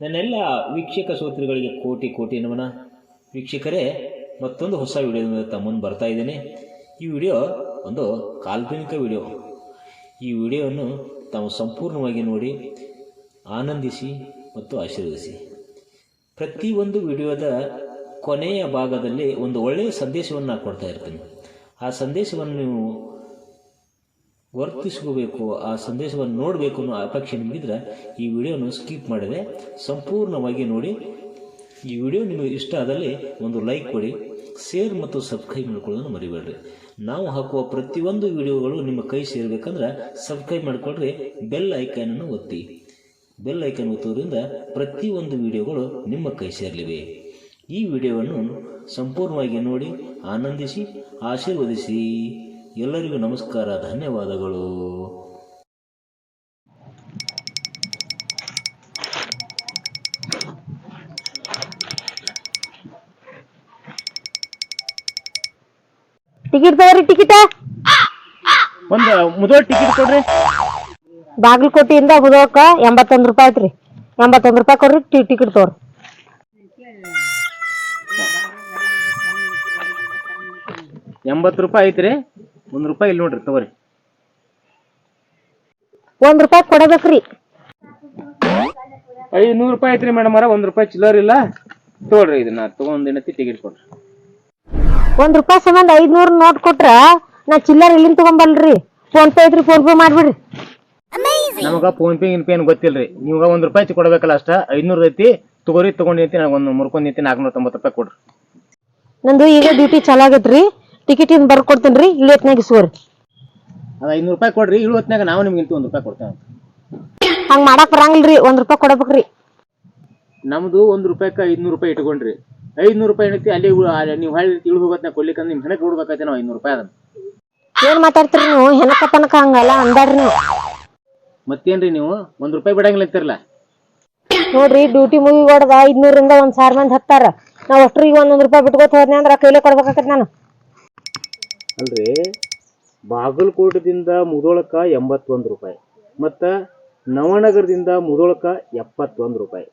ನನ್ನೆಲ್ಲ ವೀಕ್ಷಕ ಸೋತ್ರಗಳಿಗೆ ಕೋಟಿ ಕೋಟಿ ನಮನ. ವೀಕ್ಷಕರೇ, ಮತ್ತೊಂದು ಹೊಸ ವಿಡಿಯೋದಿಂದ ತಮ್ಮನ್ನು ಬರ್ತಾ ಇದ್ದೇನೆ. ಈ ವಿಡಿಯೋ ಒಂದು ಕಾಲ್ಪನಿಕ ವಿಡಿಯೋ. ಈ ವಿಡಿಯೋವನ್ನು ತಾವು ಸಂಪೂರ್ಣವಾಗಿ ನೋಡಿ, ಆನಂದಿಸಿ ಮತ್ತು ಆಶೀರ್ವದಿಸಿ. ಪ್ರತಿಯೊಂದು ವಿಡಿಯೋದ ಕೊನೆಯ ಭಾಗದಲ್ಲಿ ಒಂದು ಒಳ್ಳೆಯ ಸಂದೇಶವನ್ನು ನಾನು ಕೊಡ್ತಾ ಇರ್ತೀನಿ. ಆ ಸಂದೇಶವನ್ನು ನೀವು ವರ್ತಿಸ್ಕೋಬೇಕು, ಆ ಸಂದೇಶವನ್ನು ನೋಡಬೇಕು ಅನ್ನೋ ಅಪೇಕ್ಷೆ ನಿಮಗಿದ್ರೆ ಈ ವಿಡಿಯೋನು ಸ್ಕಿಪ್ ಮಾಡಿದೆ ಸಂಪೂರ್ಣವಾಗಿ ನೋಡಿ. ಈ ವಿಡಿಯೋ ನಿಮಗೆ ಇಷ್ಟ ಆದಲ್ಲಿ ಒಂದು ಲೈಕ್ ಕೊಡಿ, ಶೇರ್ ಮತ್ತು ಸಬ್ಸ್ಕ್ರೈಬ್ ಮಾಡ್ಕೊಳ್ಳೋದನ್ನು ಮರಿಬೇಡ್ರಿ. ನಾವು ಹಾಕುವ ಪ್ರತಿಯೊಂದು ವಿಡಿಯೋಗಳು ನಿಮ್ಮ ಕೈ ಸೇರಬೇಕಂದ್ರೆ ಸಬ್ಸ್ಕ್ರೈಬ್ ಮಾಡಿಕೊಡ್ರಿ ಬೆಲ್ ಐಕಾನನ್ನು ಒತ್ತಿ. ಬೆಲ್ ಐಕಾನ್ ಒತ್ತೋದ್ರಿಂದ ಪ್ರತಿಯೊಂದು ವಿಡಿಯೋಗಳು ನಿಮ್ಮ ಕೈ ಸೇರಲಿವೆ. ಈ ವಿಡಿಯೋವನ್ನು ಸಂಪೂರ್ಣವಾಗಿ ನೋಡಿ, ಆನಂದಿಸಿ, ಆಶೀರ್ವದಿಸಿ. ಎಲ್ಲರಿಗೂ ನಮಸ್ಕಾರ ಧನ್ಯವಾದಗಳು. ಟಿಕೆಟ್ ತಗೋರಿ ಟಿಕೆಟ್. ಒಂದು ಮುದೋಳ್ ಟಿಕೆಟ್ ಕೊಡ್ರಿ. ಬಾಗಲಕೋಟೆಯಿಂದ ಮುದೋಳಕ ಎಂಬತ್ತೊಂದು ರೂಪಾಯಿ ಐತ್ರಿ ಎಂಬತ್ತೊಂದು ರೂಪಾಯಿ ಕೊಡ್ರಿ ಟಿ ಟಿಕೆಟ್ ತಗೋರಿ. ಎಂಬತ್ತು ರೂಪಾಯಿ ಐತ್ರಿ ಒಂದು ರೂಪಾಯಿ ಇಲ್ಲಿ ನೋಡ್ರಿ ತಗೋರಿ. ಒಂದ್ ರೂಪಾಯಿ ಕೊಡಬೇಕ್ರಿ. ಐನೂರು ರೂಪಾಯಿ ಐತ್ರಿ ಮೇಡಮ್ ಅವರ ಒಂದ್ ರೂಪಾಯಿ ಚಿಲ್ಲರ್ ಇಲ್ಲ. ತಗೊಳ್ರಿ ಇದನ್ನ ತಗೊಂಡಿನತಿ ಟಿಕೆಟ್ ಕೊಡ್ರಿ ಒಂದ್ ರೂಪಾಯಿ ಸಂಬಂಧ ಐದ್ನೂರ್ ನೋಟ್ ಕೊಟ್ರ ನಾ ಚಿಲ್ಲರ್ ಇಲ್ಲಿಂದ ತಗೊಂಬಲ್ರಿ. ಫೋನ್ ಪೇ ಐತ್ರಿ ಫೋನ್ ಪೇ ಮಾಡ್ಬಿಡ್ರಿ. ನಮಗ ಫೋನ್ ಪೇ ಇನ್ ಪೇ ಏನು ಗೊತ್ತಿಲ್ರಿ. ನೀವಾಗ ಒಂದ್ ರೂಪಾಯಿ ಚಿ ಕೊಡ್ಬೇಕಲ್ಲ ಅಷ್ಟ ಐದ್ನೂರ್ ಐತಿ ತಗೋರಿ ತಗೊಂಡಿ ಐತಿ ನನಗೆ ಒಂದು ಮುರ್ಕೊಂಡ್ ನಿಂತಿ ನಾಲ್ಕುನೂರ ತೊಂಬತ್ತು ರೂಪಾಯಿ ಕೊಡ್ರಿ. ನಂದು ಈಗ ಡ್ಯೂಟಿ ಚಾಲು ಇನ್ ಟಿಕೆಟ್ ಇಂದ ಬರ್ಕೊಡ್ತೇನ್ರಿ ಇಳಿಯತ್ನಾಗ ಇಸ್ಕೋರಿ. ಅದ ಐನೂರು ರೂಪಾಯಿ ಕೊಡ್ರಿ ಇಳು ಹೊತ್ನಾಗ ನಾವು ನಿಮ್ಗೆ ಇಂತ ಒಂದು ರೂಪಾಯಿ ಕೊಡ್ತೇವೆ ಹಂಗ್ ಮಾಡಕ್ ಬರಂಗಿಲ್ರಿ ಒಂದ್ ರೂಪಾಯಿ ಕೊಡಬೇಕ್ರಿ. ನಮ್ದು ಒಂದ್ ರೂಪಾಯಿಗೆ ಐದ್ನೂರು ರೂಪಾಯಿ ಇಟ್ಕೊಂಡ್ರಿ. ಐದ್ನೂರು ರೂಪಾಯಿ ಏನೈತಿ ಅಲ್ಲಿ ಉಳ್- ಅಲ್ಲಿ ನೀವು ಹಳ್ಳಿ ಇಳು ಹೋಗೋತ್ನಾಗ ಕೊಡ್ಲಿಕ್ಕಂದ್ರೆ ನಿಮ್ ಹೆಣಕ್ಕೆ ಕೊಡ್ಬೇಕೈತೆ ನಾವು ಐನೂರು ರೂಪಾಯಿ ಅದನ್ನ. ಏನ್ ಮಾತಾಡ್ತೀರಿ ನೀವು? ಹೆನಕ ತನಕ ಹಂಗಲ್ಲ ಅಂದಾಡ್ರಿ ನೀವು. ಮತ್ತೇನ್ರಿ ನೀವು? ಒಂದ್ ರೂಪಾಯಿ ಬಿಡಂಗಿಲ್ಲ ಅಂತಿರಲ್ಲ? ನೋಡ್ರಿ ಡ್ಯೂಟಿ ಮುಗಿ ಹೊಡೆದ ಐದ್ನೂರಿಂದ ಒಂದ್ ಸಾವಿರ ಮಂದಿ ಹತ್ತಾರ. ನಾವ್ ಅಷ್ಟ್ರಿಗೆ ಒಂದೊಂದ್ ರೂಪಾಯಿ ಬಿಟ್ಕೋತ ಹೋದ್ನಿ ಅಂದ್ರ ಕೈಲೇ ಕೊಡ್ಬೇಕಾಗತ್ ನಾನು. ಅಲ್ರಿ? ಬಾಗಲಕೋಟದಿಂದ ಮುದೋಳಕ ಎಂಬತ್ತೊಂದು ರೂಪಾಯಿ ಮತ್ತು ನವನಗರದಿಂದ ಮುದೋಳಕ್ಕೆ ಎಪ್ಪತ್ತೊಂದು ರೂಪಾಯಿ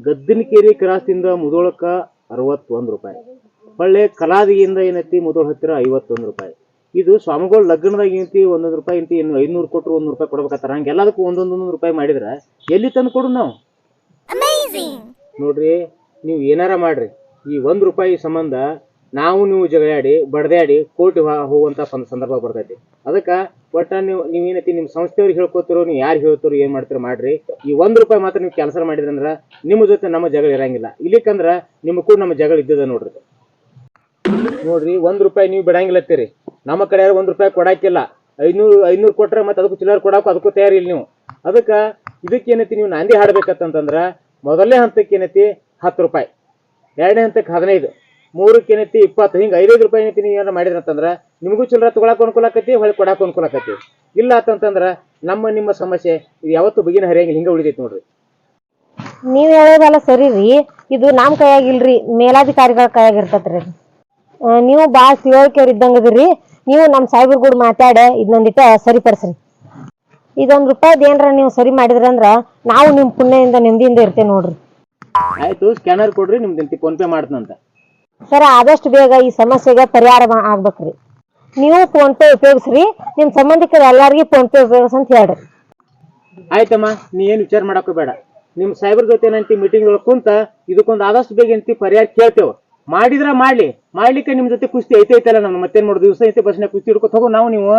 ಗದ್ದಿನಕೇರಿ ಕ್ರಾಸ್ದಿಂದ ಮುದೋಳಕ್ಕೆ ಅರವತ್ತೊಂದು ರೂಪಾಯಿ ಹೊಳ್ಳೆ ಕಲಾದಿಯಿಂದ ಏನೈತಿ ಮುದೋಳ ಹತ್ತಿರ ಐವತ್ತೊಂದು ರೂಪಾಯಿ. ಇದು ಸ್ವಾಮಿಗಳು ಲಗ್ನದಾಗ ಏನೈತಿ ಒಂದೊಂದು ರೂಪಾಯಿ ಇಂತಿ ಇನ್ನು ಐನೂರು ಕೊಟ್ಟರು ಒಂದು ರೂಪಾಯಿ ಕೊಡ್ಬೇಕಾಗ್ತಾರ ಹಂಗೆ ಎಲ್ಲದಕ್ಕೂ ಒಂದೊಂದೊಂದು ರೂಪಾಯಿ ಮಾಡಿದ್ರೆ ಎಲ್ಲಿ ತಂದು ಕೊಡು ನಾವು? ನೋಡ್ರಿ ನೀವು ಏನಾರ ಮಾಡ್ರಿ ಈ ಒಂದು ರೂಪಾಯಿ ಸಂಬಂಧ ನಾವು ನೀವು ಜಗಳಾಡಿ, ಬಡದಾಡಿ ಕೋರ್ಟ್ ಹೋಗುವಂತ ಸಂದ- ಸಂದರ್ಭ ಬರ್ತೈತಿ. ಅದಕ್ಕೆ ಒಟ್ಟ ನೀವು ನೀವು ಏನೈತಿ ನಿಮ್ಮ ಸಂಸ್ಥೆಯವ್ರಿಗೆ ಹೇಳ್ಕೊತಿರೋ, ನೀವು ಯಾರು ಹೇಳ್ತಿರೋ, ಏನು ಮಾಡ್ತೀರೋ ಮಾಡ್ರಿ. ಈ ಒಂದು ರೂಪಾಯಿ ಮಾತ್ರ ನೀವು ಕೆಲಸ ಮಾಡಿದ್ರಂದ್ರ ನಿಮ್ಮ ಜೊತೆ ನಮ್ಮ ಜಗಳ ಇರಂಗಿಲ್ಲ. ಇಲ್ಲಿಕಂದ್ರ ನಿಮ್ಮ ಕೂಡ ನಮ್ಮ ಜಗಳ ಇದ್ದದ ನೋಡ್ರಿ. ನೋಡ್ರಿ, ಒಂದು ರೂಪಾಯಿ ನೀವು ಬಿಡಂಗಿಲ್ಲತ್ತೀರಿ ನಮ್ಮ ಕಡೆ ಯಾರು ಒಂದ್ ರೂಪಾಯಿ ಕೊಡಾಕಿಲ್ಲ. ಐನೂರು ಐನೂರು ಕೊಟ್ರೆ ಮತ್ತೆ ಅದಕ್ಕೂ ಚಿಲ್ಲರ್ ಕೊಡಾಕು ಅದಕ್ಕೂ ತಯಾರಿಲ್ಲ ನೀವು. ಅದಕ್ಕೆ ಇದಕ್ಕೆ ಏನೈತಿ ನೀವು ನಾಂದಿ ಹಾಡ್ಬೇಕಂತಂದ್ರ ಮೊದಲನೇ ಹಂತಕ್ಕೆ ಏನೈತಿ ಹತ್ತು ರೂಪಾಯಿ. ಎರಡನೇ ಹಂತಕ್ಕೆ ಹದಿನೈದು. ಮೂರಕ್ಕೆ ಏನೈತಿ ಇಪ್ಪತ್ತು ಹಿಂಗೆ ಐದೈದು ರೂಪಾಯಿ ಏನೈತಿ ನೀವು ಏನಾರು ಮಾಡಿದ್ರೆ ಅಂತಂದ್ರೆ ನಿಮಗೂ ಚಿಲ್ಲರ ತೊಗೊಳಕ್ಕೆ ಅನುಕೂಲ ಆಕತಿ ಹೊಳೆ ಕೊಡಕ್ಕೆ ಅನುಕೂಲ ಆಕತಿ ಇಲ್ಲ ಅಂತಂದ್ರೆ ನಮ್ಮ ನಿಮ್ಮ ಸಮಸ್ಯೆ ಇದು ಯಾವತ್ತು ಬಗಿನ ಹರಿಯಂಗಿಲ್ಲ ಹಿಂಗೆ ಉಳಿದೈತಿ ನೋಡ್ರಿ. ನೀವು ಹೇಳೋದಲ್ಲ ಸರಿ ರೀ. ಇದು ನಮ್ಮ ಕೈಯಾಗಿಲ್ರಿ ಮೇಲಾಧಿಕಾರಿಗಳ ಕೈಯಾಗಿರ್ತತ್ರಿ ನೀವು ಬಾಳ ತಿಳುವಳಿಕೆಯವ್ರು ಇದ್ದಂಗ ಅದಿರಿ ನೀವು ನಮ್ಮ ಸಾಹೇಬ್ರ ಕೂಡ ಮಾತಾಡ ಇದನ್ನೊಂದಿಟ ಸರಿಪಡಿಸ್ರಿ. ಇದೊಂದು ರೂಪಾಯಿ ಏನರ ನೀವು ಸರಿ ಮಾಡಿದ್ರಂದ್ರ ನಾವು ನಿಮ್ ಪುಣ್ಯದಿಂದ ನೆಮ್ಮದಿಯಿಂದ ಇರ್ತೇವೆ ನೋಡ್ರಿ. ಆಯ್ತು ಸ್ಕ್ಯಾನರ್ ಕೊಡ್ರಿ ನಿಮ್ದು ಫೋನ್ ಪೇ ಮಾಡ್ತಂತ ಸರ್, ಆದಷ್ಟು ಬೇಗ ಈ ಸಮಸ್ಯೆಗೆ ಪರಿಹಾರ ಆಗ್ಬೇಕ್ರಿ. ನೀವು ಫೋನ್ ಪೇ ಉಪಯೋಗಿಸ್ರಿ, ನಿಮ್ ಸಂಬಂಧಿಕರು ಎಲ್ಲಾರ್ಗಿ ಫೋನ್ ಪೇ ಉಪಯೋಗಿಸ್ ಅಂತ ಹೇಳ್ರಿ. ಆಯ್ತಮ್ಮ, ನೀ ಏನ್ ವಿಚಾರ ಮಾಡಕ್ಕೂ ಬೇಡ. ನಿಮ್ಮ ಸೈಬರ್ ಜೊತೆ ಏನಂತಿ ಮೀಟಿಂಗ್ ಒಳಗ್ ಕುಂತ ಇದಕ್ಕೊಂದು ಆದಷ್ಟು ಬೇಗ ಏನಂತಿ ಪರಿಹಾರ ಕೇಳ್ತೇವೆ. ಮಾಡಿದ್ರ ಮಾಡ್ಲಿ. ಮಾಡ್ಲಿಕ್ಕೆ ನಿಮ್ ಜೊತೆ ಕುಸ್ತಿ ಐತೆ ಐತಲ್ಲ ನಾನು ಮತ್ತೇನ್ ಮಾಡೋದು? ದಿವಸ ಐತೆ ಬಸ್ನ ಕುಸ್ತಿ ಹಿಡ್ಕೊತ ಹೋಗೋ ನಾವು ನೀವು.